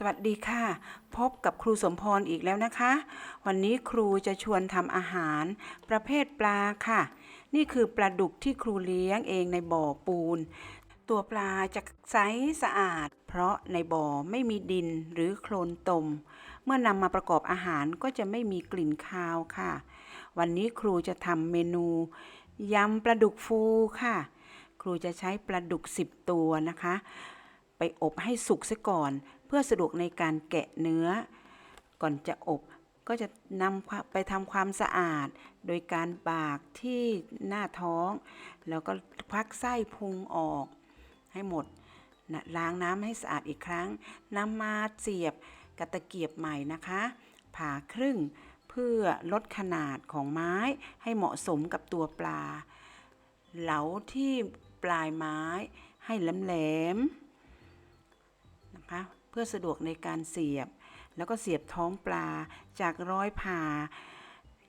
สวัสดีค่ะ พบกับครูสมพรอีกแล้วนะคะ วันนี้ครูจะชวนทำอาหาร ประเภทปลาค่ะ นี่คือปลาดุกที่ครูเลี้ยงเองในบ่อปูน ตัวปลาจะใสสะอาด เพราะในบ่อไม่มีดินหรือโคลนตม เมื่อนำมาประกอบอาหารก็จะไม่มีกลิ่นคาวค่ะ วันนี้ครูจะทำเมนูยำปลาดุกฟูค่ะ ครูจะใช้ปลาดุก 10 ตัวนะคะ ไปอบให้สุกซะก่อน เพื่อสะดวกในการแกะเนื้อ ก่อนจะอบก็จะนำไปทำความสะอาด โดยการบากที่หน้าท้อง แล้วก็ควักไส้พุงออกให้หมดนะล้างน้ำให้สะอาดอีกครั้งนำมาเสียบกระตะเกียบใหม่นะคะ ผ่าครึ่งเพื่อลดขนาดของไม้ให้เหมาะสมกับตัวปลา เหลาที่ปลายไม้ให้แหลมๆนะคะ เพื่อสะดวกในการเสียบ แล้วก็เสียบท้องปลาจากร้อยผ่า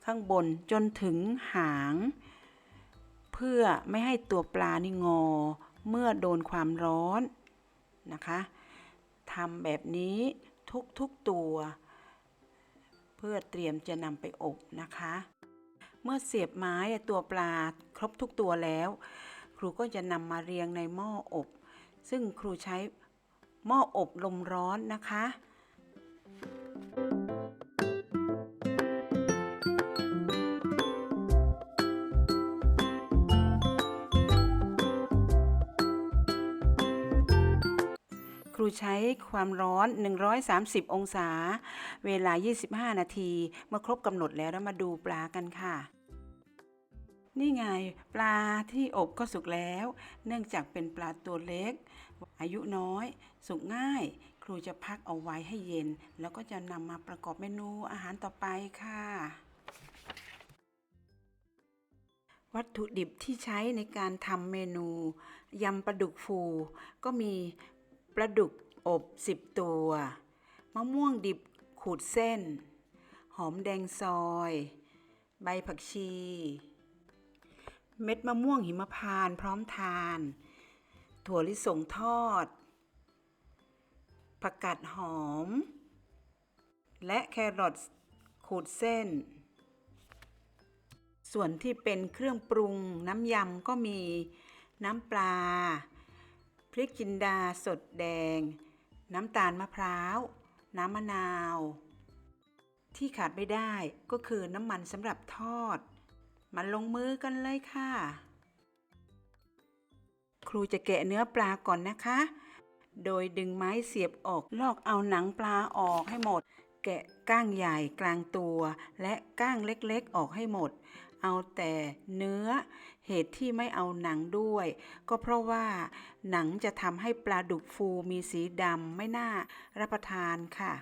ข้างบนจนถึงหาง เพื่อไม่ให้ตัวปลานี่งอ เมื่อโดนความร้อนนะคะทำแบบนี้ทุกๆตัว เพื่อเตรียมจะนำไปอบนะคะ เมื่อเสียบไม้ตัวปลาครบทุกตัวแล้ว ครูก็จะนำมาเรียงในหม้ออบ ซึ่งครูใช้ หม้ออบลมร้อนนะคะ ครูใช้ความร้อน 130 องศา เวลา 25 นาที เมื่อครบกำหนดแล้วเรามาดูปลากันค่ะนี่ไงปลาที่อบก็สุกแล้ว เนื่องจากเป็นปลาตัวเล็ก อายุน้อย สุกง่าย ครูจะพักเอาไว้ให้เย็น แล้วก็จะนำมาประกอบเมนูอาหารต่อไปค่ะ วัตถุดิบที่ใช้ในการทำเมนูยำปลาดุกฟู ก็มีปลาดุกอบ 10 ตัว มะม่วงดิบขูดเส้น หอมแดงซอย ใบผักชี เม็ดมะม่วงหิมพานต์พร้อมทาน ถั่วลิสงทอด ผักกาดหอม และแครอทขูดเส้น ส่วนที่เป็นเครื่องปรุงน้ำยำก็มีน้ำปลา พริกจินดาสดแดง น้ำตาลมะพร้าว น้ำมะนาว ที่ขาดไม่ได้ก็คือน้ำมันสำหรับทอดมาลงมือกันเลยค่ะ ครูจะแกะเนื้อปลาก่อนนะคะ โดยดึงไม้เสียบออก ลอกเอาหนังปลาออกให้หมด แกะก้างใหญ่กลางตัว และก้างเล็กๆออกให้หมด เอาแต่เนื้อ เหตุที่ไม่เอาหนังด้วย ก็เพราะว่าหนังจะทำให้ปลาดุกฟูมีสีดำไม่น่ารับประทานค่ะ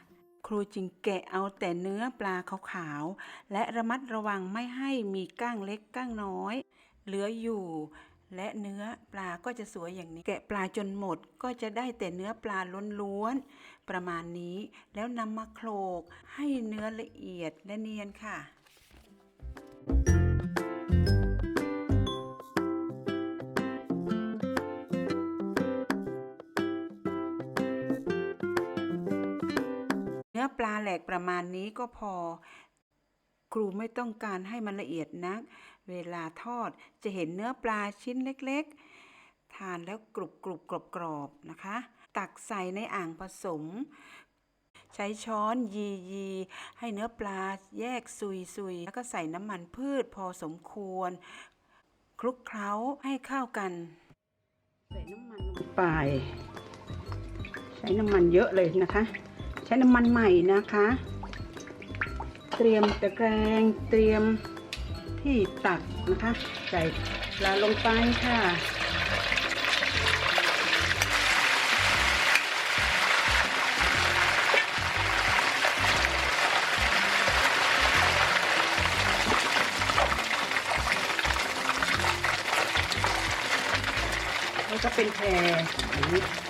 ครูจึงแกะเอาแต่เนื้อปลาขาวๆ และระมัดระวังไม่ให้มีก้างเล็กก้างน้อย เหลืออยู่ และเนื้อปลาก็จะสวยอย่างนี้ แกะปลาจนหมดก็จะได้แต่เนื้อปลาล้วนๆประมาณนี้ แล้วนำมาโขลกให้เนื้อละเอียดและเนียนค่ะเนื้อปลาแหลกประมาณนี้ก็พอ ครูไม่ต้องการให้มันละเอียดนัก เวลาทอดจะเห็นเนื้อปลาชิ้นเล็กๆ ทานแล้วกรุบกรุบกรอบกรอบๆนะคะ ตักใส่ในอ่างผสม ใช้ช้อนยียีให้เนื้อปลาแยกซุยซุยแล้วก็ใส่น้ำมันพืชพอสมควร คลุกเคล้าให้เข้ากัน ใส่น้ำมันลงไป ใช้น้ำมันเยอะเลยนะคะ ใช้น้ำมันใหม่นะคะ เตรียมตะแกรงเตรียมที่ตักนะคะ ใส่ปลาลงไปค่ะแล้วก็เป็นแพรอย่างนี้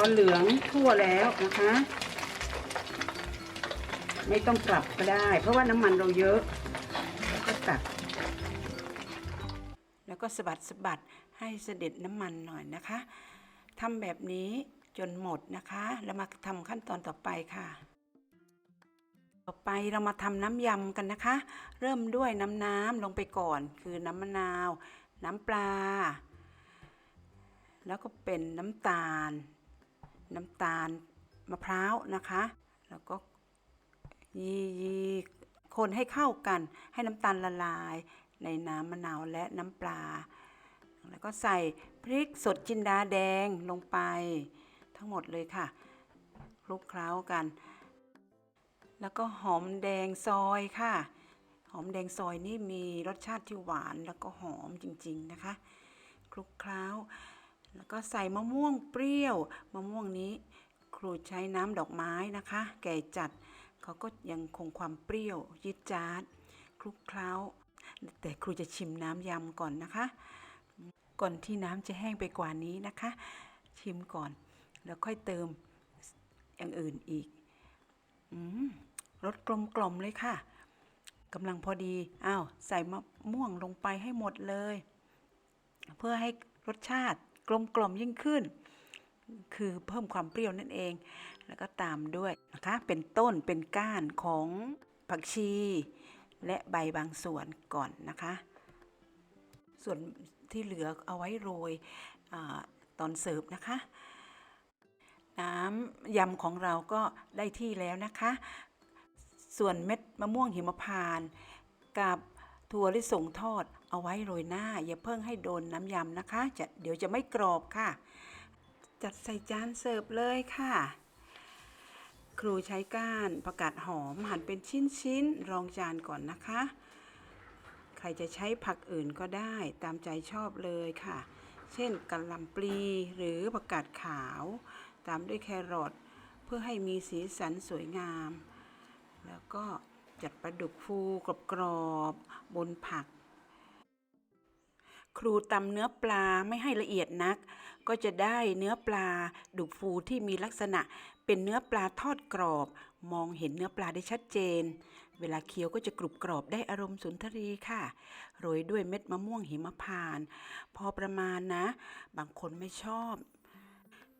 พอเหลืองทั่วแล้วนะคะ ไม่ต้องปรับก็ได้ เพราะว่าน้ำมันเราเยอะแล้วก็ตัก แล้วก็สะบัดสะบัดให้เสด็จน้ำมันหน่อยนะคะทำแบบนี้จนหมดนะคะ แล้วมาทำขั้นตอนต่อไปค่ะ ต่อไปเรามาทำน้ำยำกันนะคะ เริ่มด้วยน้ำน้ำลงไปก่อน คือน้ำมะนาว น้ำปลา แล้วก็เป็นน้ำตาล น้ำตาลมะพร้าวนะคะ แล้วก็ยียีคนให้เข้ากัน ให้น้ำตาลละลายในน้ำมะนาวและน้ำปลา แล้วก็ใส่พริกสดจินดาแดงลงไป ทั้งหมดเลยค่ะคลุกเคล้ากัน แล้วก็หอมแดงซอยค่ะ หอมแดงซอยนี่มีรสชาติที่หวานแล้วก็หอมจริงๆนะคะ คลุกเคล้า แล้วก็ใส่มะม่วงเปรี้ยว มะม่วงนี้ครูใช้น้ำดอกไม้นะคะ แก่จัดเขาก็ยังคงความเปรี้ยวยิดจาดคลุกเคล้า แต่ครูจะชิมน้ำยำก่อนนะคะ ก่อนที่น้ำจะแห้งไปกว่านี้นะคะ ชิมก่อน แล้วค่อยเติมอย่างอื่นอีกอืมรสกลมกล่อมเลยค่ะกำลังพอดีอ้าวใส่มะม่วงลงไปให้หมดเลย เพื่อให้รสชาติ กลมกล่อมยิ่งขึ้น คือเพิ่มความเปรี้ยวนั่นเอง แล้วก็ตามด้วยนะคะ เป็นต้นเป็นก้านของผักชี และใบบางส่วนก่อนนะคะ ส่วนที่เหลือเอาไว้โรยอตอนเสิร์ฟนะคะ น้ำยำของเราก็ได้ที่แล้วนะคะ ส่วนเม็ดมะม่วงหิมพานต์กับ ถั่วลิสงทอดเอาไว้โรยหน้า อย่าเพิ่งให้โดนน้ำยำนะคะจะเดี๋ยวจะไม่กรอบค่ะ จัดใส่จานเสิร์ฟเลยค่ะ ครูใช้ก้านประกาศหอมหั่นเป็นชิ้นๆรองจานก่อนนะคะ ใครจะใช้ผักอื่นก็ได้ตามใจชอบเลยค่ะ เช่นกะหล่ำปลีหรือผักกาดขาว ตามด้วยแครอทเพื่อให้มีสีสันสวยงาม แล้วก็ จัดปลาดุกฟูกรอบๆบนผัก ครูตำเนื้อปลาไม่ให้ละเอียดนัก ก็จะได้เนื้อปลาดุกฟูที่มีลักษณะเป็นเนื้อปลาทอดกรอบ มองเห็นเนื้อปลาได้ชัดเจน เวลาเคี้ยวก็จะกรุบกรอบได้อารมณ์สุนทรีค่ะ โรยด้วยเม็ดมะม่วงหิมพานต์พอประมาณนะ บางคนไม่ชอบ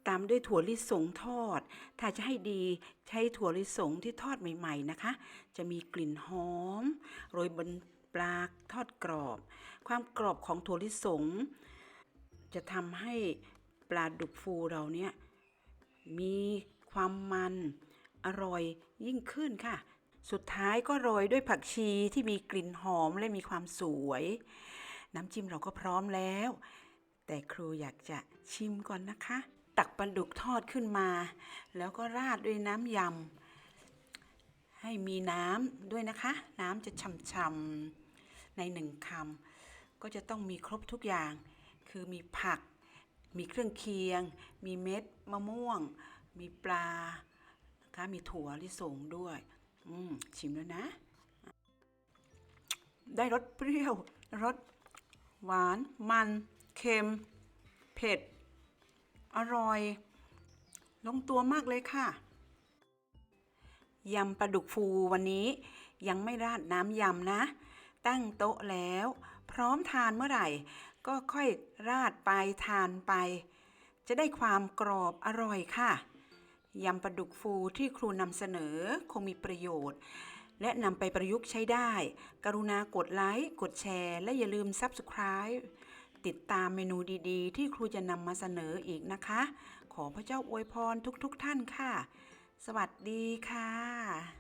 ตามด้วยถั่วลิสงทอด ถ้าจะให้ดีใช้ถั่วลิสงที่ทอดใหม่ ๆนะคะ จะมีกลิ่นหอม โรยบนปลาทอดกรอบ ความกรอบของถั่วลิสง จะทำให้ปลาดุกฟูเราเนี่ยมีความมันอร่อยยิ่งขึ้นค่ะ สุดท้ายก็โรยด้วยผักชีที่มีกลิ่นหอมและมีความสวย น้ำจิ้มเราก็พร้อมแล้ว แต่ครูอยากจะชิมก่อนนะคะ ตักปลาดุกทอดขึ้นมา แล้วก็ราดด้วยน้ำยำ ให้มีน้ำด้วยนะคะ น้ำจะช่ำๆในหนึ่งคำก็จะต้องมีครบทุกอย่าง คือมีผัก มีเครื่องเคียง มีเม็ดมะม่วง มีปลานะคะมีถั่วลิสงด้วยอืมชิมแล้วนะ ได้รสเปรี้ยว รสหวาน มัน เค็ม เผ็ด อร่อย ลงตัวมากเลยค่ะ ยำปลาดุกฟูวันนี้ยังไม่ราดน้ำยำนะ ตั้งโต๊ะแล้ว พร้อมทานเมื่อไหร่ ก็ค่อยราดไปทานไป จะได้ความกรอบอร่อยค่ะ ยำปลาดุกฟูที่ครูนำเสนอคงมีประโยชน์และนำไปประยุกต์ใช้ได้ กรุณากดไลค์ กดแชร์ และอย่าลืม Subscribe ติดตามเมนูดีๆ ที่ครูจะนำมาเสนออีกนะคะ ขอพระเจ้าอวยพรทุกๆทท่านค่ะ สวัสดีค่ะ